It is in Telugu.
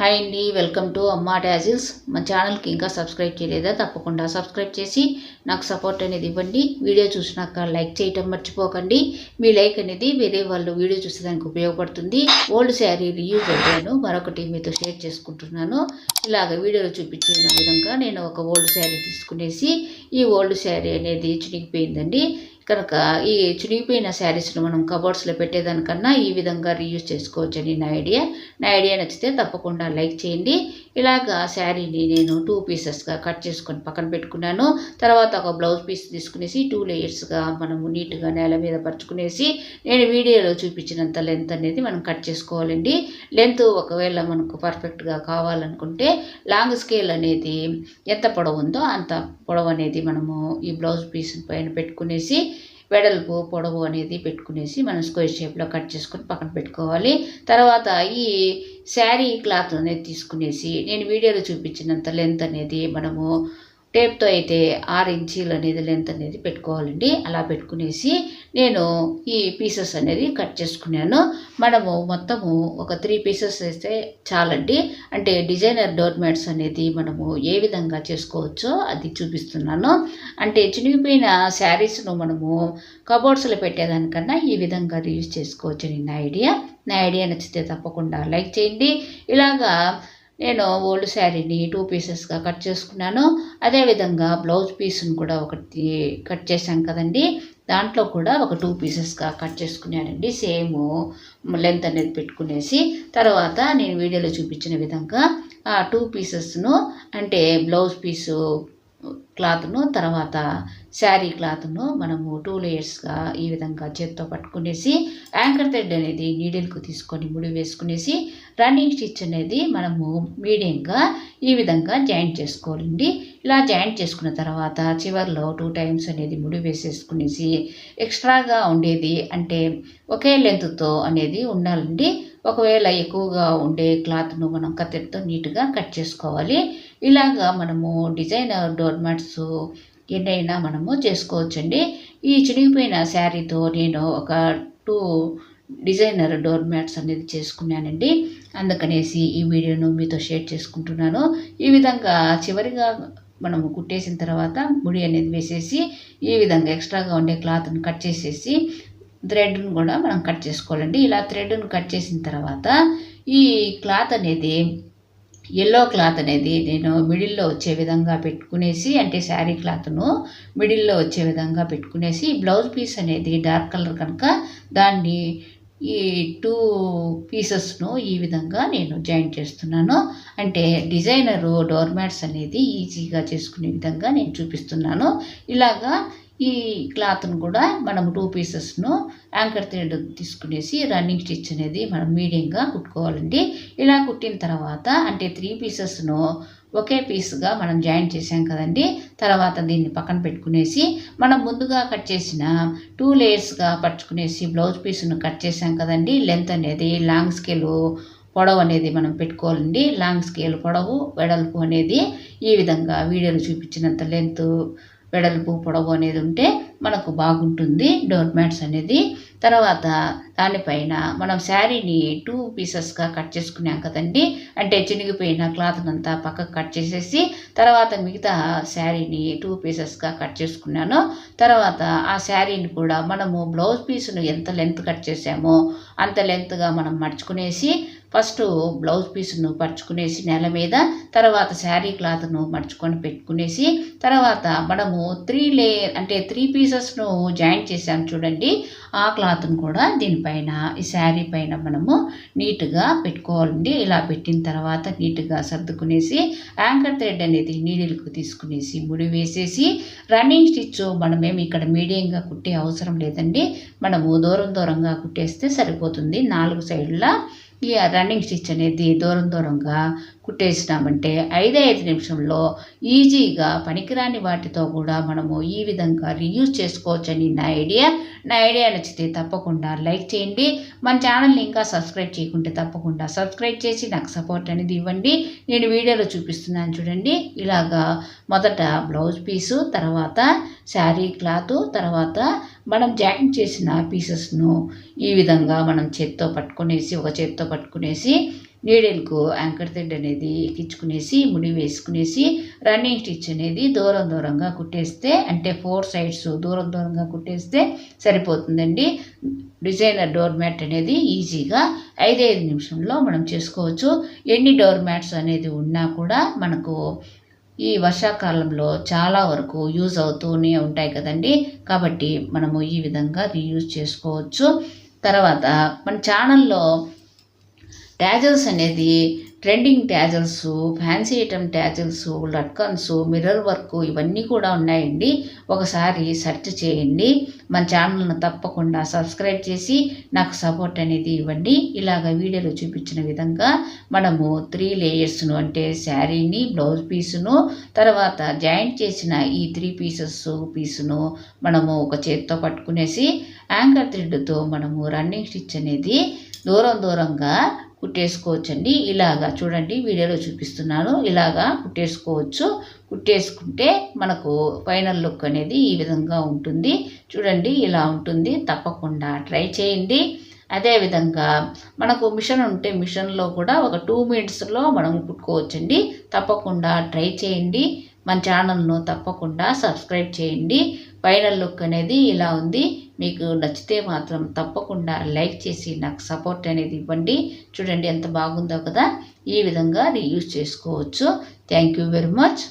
హాయ్ అండి వెల్కమ్ టు అమ్మా డాజిల్స్ మా ఛానల్కి ఇంకా సబ్స్క్రైబ్ చేయలేదా? తప్పకుండా సబ్స్క్రైబ్ చేసి నాకు సపోర్ట్ అనేది ఇవ్వండి. వీడియో చూసినాక లైక్ చేయటం మర్చిపోకండి. మీ లైక్ అనేది వేరే వాళ్ళు వీడియో చూసేదానికి ఉపయోగపడుతుంది. ఓల్డ్ శారీ రీయూజ్ అయ్యాను మరొకటి మీతో షేర్ చేసుకుంటున్నాను. ఇలాగ వీడియోలో చూపించిన విధంగా నేను ఒక ఓల్డ్ శారీ తీసుకునేసి ఈ ఓల్డ్ శారీ అనేది చినిగిపోయిందండి. కనుక ఈ చినిగిపోయిన శారీస్ను మనం కబోర్డ్స్లో పెట్టేదానికన్నా ఈ విధంగా రీయూజ్ చేసుకోవచ్చని నా ఐడియా నా ఐడియా నచ్చితే తప్పకుండా లైక్ చేయండి. ఇలాగా శారీని నేను టూ పీసెస్గా కట్ చేసుకొని పక్కన పెట్టుకున్నాను. తర్వాత ఒక బ్లౌజ్ పీస్ తీసుకునేసి టూ లేయర్స్గా మనము నీట్గా నేల మీద పరుచుకునేసి నేను వీడియోలో చూపించినంత లెంత్ అనేది మనం కట్ చేసుకోవాలండి. లెంత్ ఒకవేళ మనకు పర్ఫెక్ట్గా కావాలనుకుంటే లాంగ్ స్కేల్ అనేది ఎంత పొడవు ఉందో అంత పొడవు అనేది మనము ఈ బ్లౌజ్ పీస్ పైన పెట్టుకునేసి వెడల్పు పొడవు అనేది పెట్టుకునేసి మనం స్క్వేర్ షేప్లో కట్ చేసుకొని పక్కన పెట్టుకోవాలి. తర్వాత ఈ శారీ క్లాత్ అనేది తీసుకునేసి నేను వీడియోలో చూపించినంత లెంత్ అనేది మనము టేప్తో అయితే ఆరు ఇంచీలు అనేది లెంత్ అనేది పెట్టుకోవాలండి. అలా పెట్టుకునేసి నేను ఈ పీసెస్ అనేది కట్ చేసుకున్నాను. మనము మొత్తము ఒక త్రీ పీసెస్ వేస్తే చాలండి. అంటే డిజైనర్ డోర్ మ్యాట్స్ అనేది మనము ఏ విధంగా చేసుకోవచ్చో అది చూపిస్తున్నాను. అంటే చినిగిపోయిన శారీస్ను మనము కబోర్డ్స్లో పెట్టేదానికన్నా ఈ విధంగా రీయూజ్ చేసుకోవచ్చు నా ఐడియా నా ఐడియా నచ్చితే తప్పకుండా లైక్ చేయండి. ఇలాగా నేను ఓల్డ్ శారీని టూ పీసెస్గా కట్ చేసుకున్నాను. అదేవిధంగా బ్లౌజ్ పీస్ని కూడా ఒకటి కట్ చేశాం కదండి. దాంట్లో కూడా ఒక టూ పీసెస్గా కట్ చేసుకున్నానండి. సేమ్ లెంత్ అనేది పెట్టుకునేసి. తర్వాత నేను వీడియోలో చూపించిన విధంగా ఆ టూ పీసెస్ను అంటే బ్లౌజ్ పీసు క్లాత్ను తర్వాత శారీ క్లాత్ను మనము టూ లేయర్స్గా ఈ విధంగా చేత్తో పట్టుకునేసి యాంకర్ థ్రెడ్ అనేది నీడిల్కు తీసుకొని ముడి వేసుకునేసి రన్నింగ్ స్టిచ్ అనేది మనము మీడియంగా ఈ విధంగా జాయింట్ చేసుకోవాలండి. ఇలా జాయింట్ చేసుకున్న తర్వాత చివరిలో టూ టైమ్స్ అనేది ముడి వేసేసుకునేసి ఎక్స్ట్రాగా ఉండేది అంటే ఒకే లెంత్తో అనేది ఉండాలండి. ఒకవేళ ఎక్కువగా ఉండే క్లాత్ను మనం కత్తెరతో నీట్గా కట్ చేసుకోవాలి. ఇలాగా మనము డిజైనర్ డోర్మ్యాట్స్ ఎన్నైనా మనము చేసుకోవచ్చండి. ఈ చినిగిపోయిన శారీతో నేను ఒక టూ డిజైనర్ డోర్ మ్యాట్స్ అనేది చేసుకున్నానండి. అందుకనేసి ఈ వీడియోను మీతో షేర్ చేసుకుంటున్నాను. ఈ విధంగా చివరిగా మనము కుట్టేసిన తర్వాత ముడి అనేది వేసేసి ఈ విధంగా ఎక్స్ట్రాగా ఉండే క్లాత్ని కట్ చేసేసి థ్రెడ్ను కూడా మనం కట్ చేసుకోవాలండి. ఇలా థ్రెడ్ను కట్ చేసిన తర్వాత ఈ క్లాత్ అనేది ఎల్లో క్లాత్ అనేది నేను మిడిల్లో వచ్చే విధంగా పెట్టుకునేసి అంటే శారీ క్లాత్ను మిడిల్లో వచ్చే విధంగా పెట్టుకునేసి బ్లౌజ్ పీస్ అనేది డార్క్ కలర్ కనుక దాన్ని ఈ టూ పీసెస్ను ఈ విధంగా నేను జాయిన్ చేస్తున్నాను. అంటే డిజైనరు డోర్ మ్యాట్స్ అనేది ఈజీగా చేసుకునే విధంగా నేను చూపిస్తున్నాను. ఇలాగా ఈ క్లాత్ను కూడా మనం టూ పీసెస్ను యాంకర్ థ్రెడ్ తీసుకునేసి రన్నింగ్ స్టిచ్ అనేది మనం మీడియంగా కుట్టుకోవాలండి. ఇలా కుట్టిన తర్వాత అంటే త్రీ పీసెస్ను ఒకే పీస్గా మనం జాయిన్ చేసాం కదండి. తర్వాత దీన్ని పక్కన పెట్టుకునేసి మనం ముందుగా కట్ చేసిన టూ లేయర్స్గా పట్టుకునేసి బ్లౌజ్ పీస్ను కట్ చేసాం కదండి. లెంత్ అనేది లాంగ్ స్కేల్ పొడవు అనేది మనం పెట్టుకోవాలండి. లాంగ్ స్కేల్ పొడవు వెడల్పు అనేది ఈ విధంగా వీడియోలో చూపించినంత లెంత్ వెడల్పు పొడవు అనేది ఉంటే మనకు బాగుంటుంది. డోర్ మ్యాట్స్ అనేది తర్వాత దానిపైన మనం శారీని టూ పీసెస్గా కట్ చేసుకున్నాం కదండి. అంటే చినిగిపోయిన క్లాత్నంతా పక్కకు కట్ చేసేసి తర్వాత మిగతా శారీని టూ పీసెస్గా కట్ చేసుకున్నాను. తర్వాత ఆ శారీని కూడా మనము బ్లౌజ్ పీస్ను ఎంత లెంత్ కట్ చేసామో అంత లెంత్గా మనం మడుచుకునేసి ఫస్ట్ బ్లౌజ్ పీస్ను పరుచుకునేసి నేల మీద తర్వాత శారీ క్లాత్ను మడుచుకొని పెట్టుకునేసి తర్వాత మనము త్రీ లేయర్ అంటే త్రీ పీసెస్ను జాయింట్ చేసాము చూడండి. ఆ క్లాత్ను కూడా దీనిపైన ఈ శారీ పైన మనము నీట్గా పెట్టుకోవాలండి. ఇలా పెట్టిన తర్వాత నీట్గా సర్దుకునేసి యాంకర్ థ్రెడ్ అనేది నీడిల్కు తీసుకునేసి ముడి వేసేసి రన్నింగ్ స్టిచ్ మనమేమి ఇక్కడ మీడియంగా కుట్టే అవసరం లేదండి. మనము దూరం దూరంగా కుట్టేస్తే సరిపోతుంది. నాలుగు సైడ్ల ఈ రన్నింగ్ స్టిచ్ అనేది దూరం దూరంగా కుట్టేసినామంటే ఐదే ఐదు నిమిషంలో ఈజీగా పనికిరాని వాటితో కూడా మనము ఈ విధంగా రీయూజ్ చేసుకోవచ్చని నా ఐడియా నా ఐడియా నచ్చితే తప్పకుండా లైక్ చేయండి. మన ఛానల్ని ఇంకా సబ్స్క్రైబ్ చేయకుంటే తప్పకుండా సబ్స్క్రైబ్ చేసి నాకు సపోర్ట్ అనేది ఇవ్వండి. నేను వీడియోలో చూపిస్తున్నాను చూడండి. ఇలాగా మొదట బ్లౌజ్ పీసు తర్వాత శారీ క్లాత్ తర్వాత మనం జాయింట్ చేసిన పీసెస్ను ఈ విధంగా మనం చేత్తో పట్టుకునేసి ఒక చేత్తో పట్టుకునేసి నీడిల్కు యాంకర్ థ్రెడ్ అనేది ఎక్కించుకునేసి ముడి వేసుకునేసి రన్నింగ్ స్టిచ్ అనేది దూరం దూరంగా కుట్టేస్తే అంటే ఫోర్ సైడ్స్ దూరం దూరంగా కుట్టేస్తే సరిపోతుందండి. డిజైనర్ డోర్ మ్యాట్ అనేది ఈజీగా ఐదైదు నిమిషంలో మనం చేసుకోవచ్చు. ఎన్ని డోర్ మ్యాట్స్ అనేది ఉన్నా కూడా మనకు ఈ వర్షాకాలంలో చాలా వరకు యూజ్ అవుతూనే ఉంటాయి కదండి. కాబట్టి మనము ఈ విధంగా రీయూజ్ చేసుకోవచ్చు. తర్వాత మన ఛానల్లో ట్యాజల్స్ అనేది trending tassels fancy item tassels latkans mirror work ఇవన్నీ కూడా ఉన్నాయండి. ఒకసారి సెర్చ్ చేయండి. మన ఛానల్ను తప్పకుండా సబ్స్క్రైబ్ చేసి నాకు సపోర్ట్ అనేది ఇవ్వండి. ఇలాగ వీడియోలో చూపించిన విధంగా మనము త్రీ లేయర్స్ను అంటే శారీని బ్లౌజ్ పీసును తర్వాత జాయింట్ చేసిన ఈ త్రీ పీసెస్ పీసును మనము ఒక చేత్తో పట్టుకునేసి యాంకర్ థ్రెడ్తో మనము రన్నింగ్ స్టిచ్ అనేది దూరం దూరంగా కుట్టేసుకోవచ్చండి. ఇలాగా చూడండి వీడియోలో చూపిస్తున్నాను. ఇలాగా కుట్టేసుకోవచ్చు. కుట్టేసుకుంటే మనకు ఫైనల్ లుక్ అనేది ఈ విధంగా ఉంటుంది. చూడండి ఇలా ఉంటుంది. తప్పకుండా ట్రై చేయండి. అదేవిధంగా మనకు మిషన్ ఉంటే మిషన్లో కూడా ఒక టూ మినిట్స్లో మనం కుట్టుకోవచ్చండి. తప్పకుండా ట్రై చేయండి. మన ఛానల్ను తప్పకుండా సబ్స్క్రైబ్ చేయండి. ఫైనల్ లుక్ అనేది ఇలా ఉంది. మీకు నచ్చితే మాత్రం తప్పకుండా లైక్ చేసి నాకు సపోర్ట్ అనేది ఇవ్వండి. చూడండి ఎంత బాగుందో కదా. ఈ విధంగా రీయూజ్ చేసుకోవచ్చు. Thank you very much